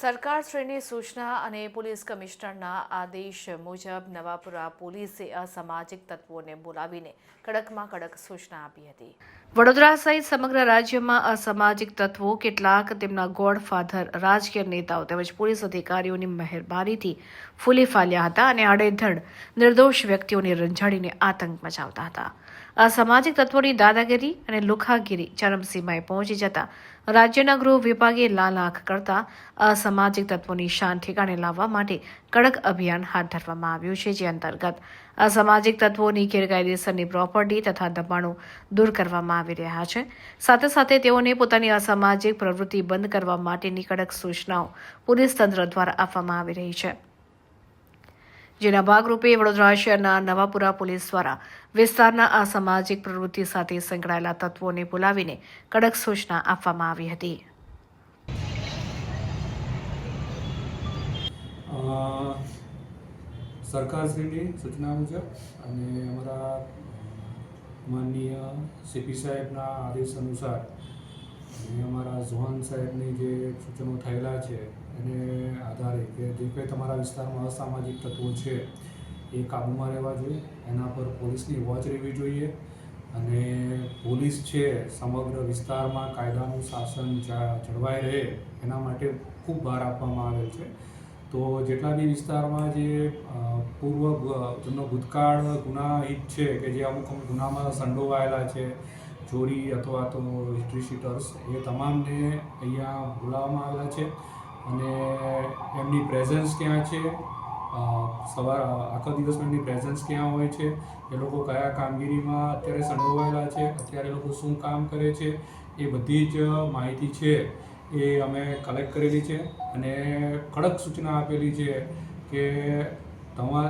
સરકારશ્રીની સૂચના અને પોલીસ કમિશનરના આદેશ મુજબ નવાપુરા પોલીસે અસામાજિક તત્વોને બોલાવીને કડકમાં કડક સૂચના આપી હતી. વડોદરા સહિત સમગ્ર રાજ્યમાં અસામાજિક તત્વો, કેટલાક તેમના ગોડફાધર રાજકીય નેતાઓ તેમજ પોલીસ અધિકારીઓની મહેરબાનીથી ફૂલી ફાલ્યા હતા અને આડેધડ નિર્દોષ વ્યક્તિઓને રંજાડીને આતંક મચાવતા હતા. અસામાજિક તત્વોની દાદાગીરી અને લુખાગીરી ચરમસીમાએ પહોંચી જતા રાજ્યના ગૃહ વિભાગે લાલ આંખ કરતા અસામાજિક તત્વોની શાન ઠેકાણે લાવવા માટે કડક અભિયાન હાથ ધરવામાં આવ્યું છે, જે અંતર્ગત અસામાજિક તત્વોની ગેરકાયદેસરની પ્રોપર્ટી તથા દબાણો દૂર કરવામાં આવી રહ્યા છે. સાથે સાથે તેઓને પોતાની અસામાજિક પ્રવૃત્તિ બંધ કરવા માટેની કડક સૂચનાઓ પોલીસ તંત્ર દ્વારા આપવામાં આવી રહી છે. જેના ભાગરૂપે વડોદરા શહેરના નવાપુરા પોલીસ દ્વારા વિસ્તારના અસામાજિક પ્રવૃત્તિ સાથે સંકળાયેલા તત્વોને બોલાવીને કડક સૂચના આપવામાં આવી હતી. સરકારશ્રીની સૂચના મુજબ અને અમારા માનનીય સીપી સાહેબના આદેશ અનુસાર અને અમારા ઝોન સાહેબની જે સૂચનો થયેલા છે, એને આધારે કે જે કંઈ તમારા વિસ્તારમાં અસામાજિક તત્વો છે, એ કાબૂમાં રહેવા જોઈએ. એના પર પોલીસની વોચ રહેવી જોઈએ અને પોલીસ છે સમગ્ર વિસ્તારમાં કાયદાનું શાસન જળવાઈ રહે એના માટે ખૂબ ભાર આપવામાં આવેલ છે. તો જેટલા બી વિસ્તારમાં જે પૂર્વ જેમનો ભૂતકાળ, ગુનાહિત છે કે જે અમુક અમુક ગુનામાં સંડોવાયેલા છે ચોરી અથવા તો હિસ્ટ્રી શીટર્સ એ તમામને અહીંયા બોલાવવામાં આવેલા છે અને એમની પ્રેઝન્સ ક્યાં છે? સવાર, આખો દિવસ એમની પ્રેઝન્સ ક્યાં હોય છે? એ લોકો કયા કામગીરીમાં અત્યારે સંડોવાયેલા છે? અત્યારે લોકો શું કામ કરે છે? એ બધી જ માહિતી છે એ અમે કલેક્ટ કરેલી છે અને કડક સૂચના આપેલી છે કે તમાર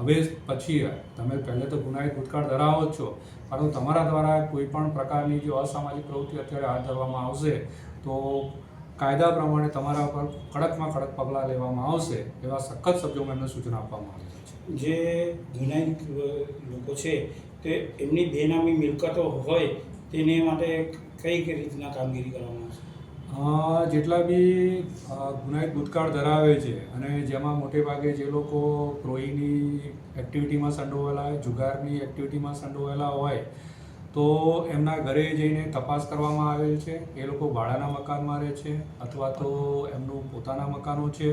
હવે પછી તમે પહેલે તો ગુનાહિત ભૂતકાળ ધરાવો જ છો, પરંતુ તમારા દ્વારા કોઈ પણ પ્રકારની જો અસામાજિક પ્રવૃત્તિ અત્યારે હાથ ધરવામાં આવશે, તો કાયદા પ્રમાણે તમારા પર કડકમાં કડક પગલાં લેવામાં આવશે, એવા સખત શબ્દોમાં એમને સૂચના આપવામાં આવે છે. જે ગુનાહિત લોકો છે, તે એમની બેનામી મિલકતો હોય, તેને માટે કઈ રીતના કામગીરી કરવામાં આવશે? જેટલા બી ગુનાહિત ભૂતકાળ ધરાવે છે અને જેમાં મોટે ભાગે જે લોકો પ્રોહીની એક્ટિવિટીમાં સંડોવાયેલા જુગારની એક્ટિવિટીમાં સંડોવાયેલા હોય, તો એમના ઘરે જઈને તપાસ કરવામાં આવેલ છે. એ લોકો ભાડાના મકાનમાં રહે છે અથવા તો એમનું પોતાના મકાનો છે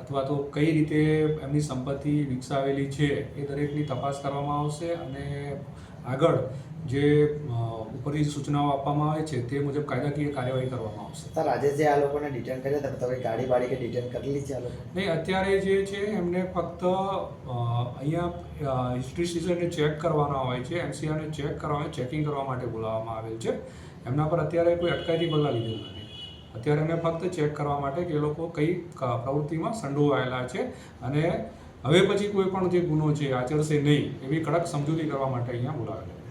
અથવા તો કઈ રીતે એમની સંપત્તિ વિકસાવેલી છે એ દરેકની તપાસ કરવામાં આવશે અને આગળ જે અ, સૂચનાઓ આપવામાં આવે છે તે મુજબ કાયદાકીય કાર્યવાહી કરવામાં આવશે. સર આજે જે આ લોકોને ડિટેન કર્યા તમે તમે ગાડી બાડી કે ડિટેન કરેલી છે આ લોકો નહીં અત્યારે જે છે એમને ફક્ત અહીંયા હિસ્ટ્રી સિઝનને ચેક કરવાના હોય છે એનસીઆરને ચેક કરવા ચેકિંગ કરવા માટે બોલાવવામાં આવેલ છે. એમના પર અત્યારે કોઈ અટકાયતી પગલાં લીધેલ નથી. અત્યારે એમને ફક્ત ચેક કરવા માટે કે એ લોકો કઈ પ્રવૃત્તિમાં સંડોવાયેલા છે અને હવે પછી કોઈ પણ જે ગુનો છે આચરશે નહીં એવી કડક સમજૂતી કરવા માટે અહીંયા બોલાવેલા